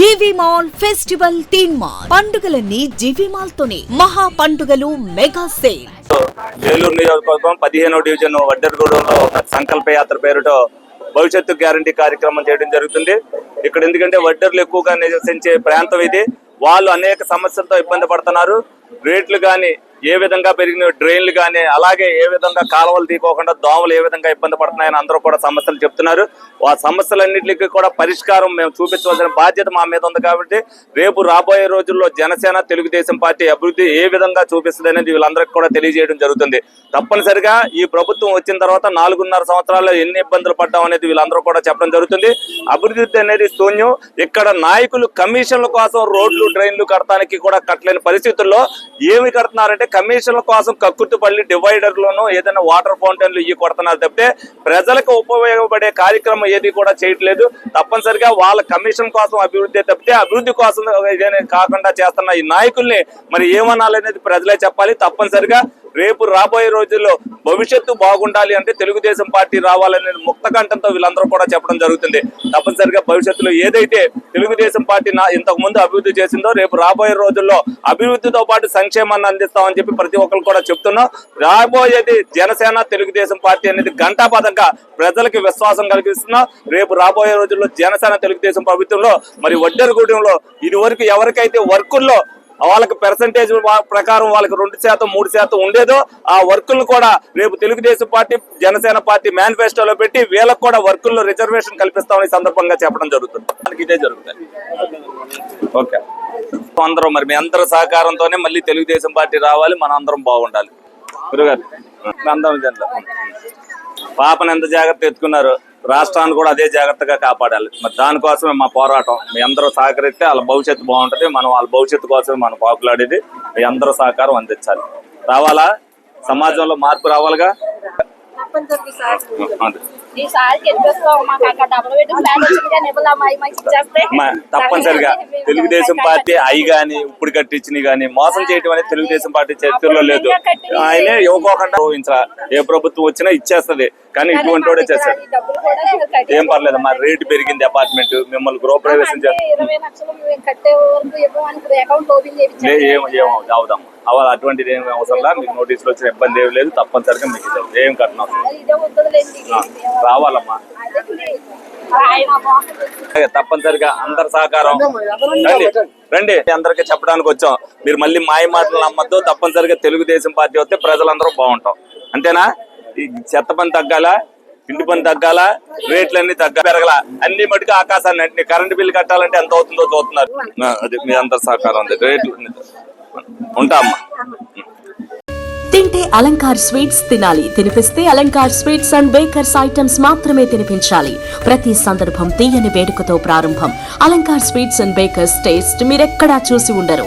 GV mall festival theme mall. పండుగలన్నీ GV mall తోనే మహా పండుగలు మెగా సేల్. ఏలూరు నియోజకవర్గం పదిహేనో డివిజన్ వడ్డెరగూడెంలో సంకల్ప యాత్ర పేరుతో భవిష్యత్తు గ్యారంటీ కార్యక్రమం చేయడం జరుగుతుంది. ఇక్కడ ఎందుకంటే వడ్డర్లు ఎక్కువగా నివసించే ప్రాంతం ఇది. వాళ్ళు అనేక సమస్యలతో ఇబ్బంది పడుతున్నారు. రేట్లు కానీ ఏ విధంగా పెరిగిన డ్రైన్లు కానీ అలాగే ఏ విధంగా కాలువలు తీకోకుండా దోమలు ఏ విధంగా ఇబ్బంది పడుతున్నాయని అందరూ కూడా సమస్యలు చెప్తున్నారు. ఆ సమస్యలన్నింటికి కూడా పరిష్కారం మేము చూపించవలసిన బాధ్యత మా మీద ఉంది కాబట్టి రేపు రాబోయే రోజుల్లో జనసేన తెలుగుదేశం పార్టీ అభివృద్ధి ఏ విధంగా చూపిస్తుంది అనేది వీళ్ళందరికీ కూడా తెలియజేయడం జరుగుతుంది. తప్పనిసరిగా ఈ ప్రభుత్వం వచ్చిన తర్వాత నాలుగున్నర సంవత్సరాల్లో ఎన్ని ఇబ్బందులు పడ్డాం అనేది వీళ్ళందరూ కూడా చెప్పడం జరుగుతుంది. అభివృద్ధి అనేది శూన్యం. ఇక్కడ నాయకులు కమిషన్ల కోసం రోడ్లు డ్రైన్లు కట్టడానికి కూడా కట్టలేని పరిస్థితుల్లో ఏమి కడుతున్నారంటే కమిషన్ల కోసం కక్కుర్తిపల్లి డివైడర్లోనూ ఏదైనా వాటర్ ఫౌంటైన్లు ఇవి కొడుతున్నారు తప్పితే ప్రజలకు ఉపయోగపడే కార్యక్రమం ఏది కూడా చేయట్లేదు. తప్పనిసరిగా వాళ్ళ కమిషన్ కోసం అభివృద్ధి తప్పితే అభివృద్ధి కోసం కాకుండా చేస్తున్న ఈ నాయకుల్ని మరి ఏమనాలనేది ప్రజలే చెప్పాలి. తప్పనిసరిగా రేపు రాబోయే రోజుల్లో భవిష్యత్తు బాగుండాలి అంటే తెలుగుదేశం పార్టీ రావాలనేది ముక్త కంఠంతో వీళ్ళందరూ కూడా చెప్పడం జరుగుతుంది. తప్పనిసరిగా భవిష్యత్తులో ఏదైతే తెలుగుదేశం పార్టీ నా ఇంతకు ముందు అభివృద్ధి చేసిందో రేపు రాబోయే రోజుల్లో అభివృద్ధితో పాటు సంక్షేమాన్ని అందిస్తామని చెప్పి ప్రతి ఒక్కరు కూడా చెప్తున్నాం. రాబోయేది జనసేన తెలుగుదేశం పార్టీ అనేది ఘంటాపథంగా ప్రజలకి విశ్వాసం కలిగిస్తున్నాం. రేపు రాబోయే రోజుల్లో జనసేన తెలుగుదేశం ప్రభుత్వంలో మరి వడ్డరగూడెంలో ఇదివరకు ఎవరికైతే వర్కుల్లో వాళ్ళకి పెర్సంటేజ్ ప్రకారం వాళ్ళకి రెండు శాతం మూడు శాతం ఉండేదో ఆ వర్కులను కూడా రేపు తెలుగుదేశం పార్టీ జనసేన పార్టీ మేనిఫెస్టోలో పెట్టి వీళ్ళకి కూడా వర్కుల్లో రిజర్వేషన్ కల్పిస్తామని సందర్భంగా చెప్పడం జరుగుతుంది. మనకి ఇదే జరుగుతుంది ఓకే. అందరం మరి మీ అందరి సహకారంతోనే మళ్ళీ తెలుగుదేశం పార్టీ రావాలి మన అందరం బాగుండాలి. గురుగారు అందరం జనరల్. పాపను ఎంత జాగ్రత్త ఎత్తుకున్నారు? రాష్ట్రాన్ని కూడా అదే జాగ్రత్తగా కాపాడాలి. మరి దానికోసమే మా పోరాటం. మీ అందరూ సహకరిస్తే వాళ్ళ భవిష్యత్తు బాగుంటది. మనం వాళ్ళ భవిష్యత్తు కోసమే మనం పాకులాడేది. మీ అందరూ సహకారం అందించాలి. రావాలా? సమాజంలో మార్పు రావాలిగా? తప్పనిసరిగా తెలుగుదేశం పార్టీ అయి గాని ఇప్పుడు కట్టించినవి గాని మోసం చేయడం అనేది తెలుగుదేశం పార్టీ చరిత్రలో లేదు. ఆయనే ఇవ్వకోకుండా ఏ ప్రభుత్వం వచ్చినా ఇచ్చేస్తది. కానీ ఇటువంటి వాడే కట్టి ఏం పర్లేదు మా రేటు పెరిగింది అపార్ట్మెంట్ మిమ్మల్ని గృహ ప్రవేశం అవుదాం అవ అటువంటిది ఏం అవసరం లేదు మీకు నోటీసులు వచ్చిన ఇబ్బంది ఏం లేదు తప్పనిసరిగా మీకు ఏం కట్టిన రావాలమ్మా. తప్పనిసరిగా అందరి సహకారం. రండి రండి. అందరికి చెప్పడానికి వచ్చాం. మీరు మళ్ళీ మాయ మాటలు నమ్మద్దు తప్పనిసరిగా తెలుగుదేశం పార్టీ వస్తే ప్రజలందరూ బాగుంటాం. అంతేనా? ఈ చెత్త పని తగ్గాల? ఇంటి పని తగ్గాల? రేట్లన్నీ తగ్గ పెరగల? అన్ని మటుకు ఆకాశాన్ని అంటి కరెంట్ బిల్లు కట్టాలంటే ఎంత అవుతుందో చూస్తున్నారు. అది మీ అందరి సహకారం ఉంది రేట్లు ఉంటా అమ్మా తింటే అలంకార్ స్వీట్స్ తినాలి. తినిపిస్తే Alankar sweets and bakers items మాత్రమే తినిపించాలి. ప్రతి సందర్భం తీయని వేడుకతో ప్రారంభం. Alankar sweets and bakers taste మీరెక్కడా చూసి ఉండరు.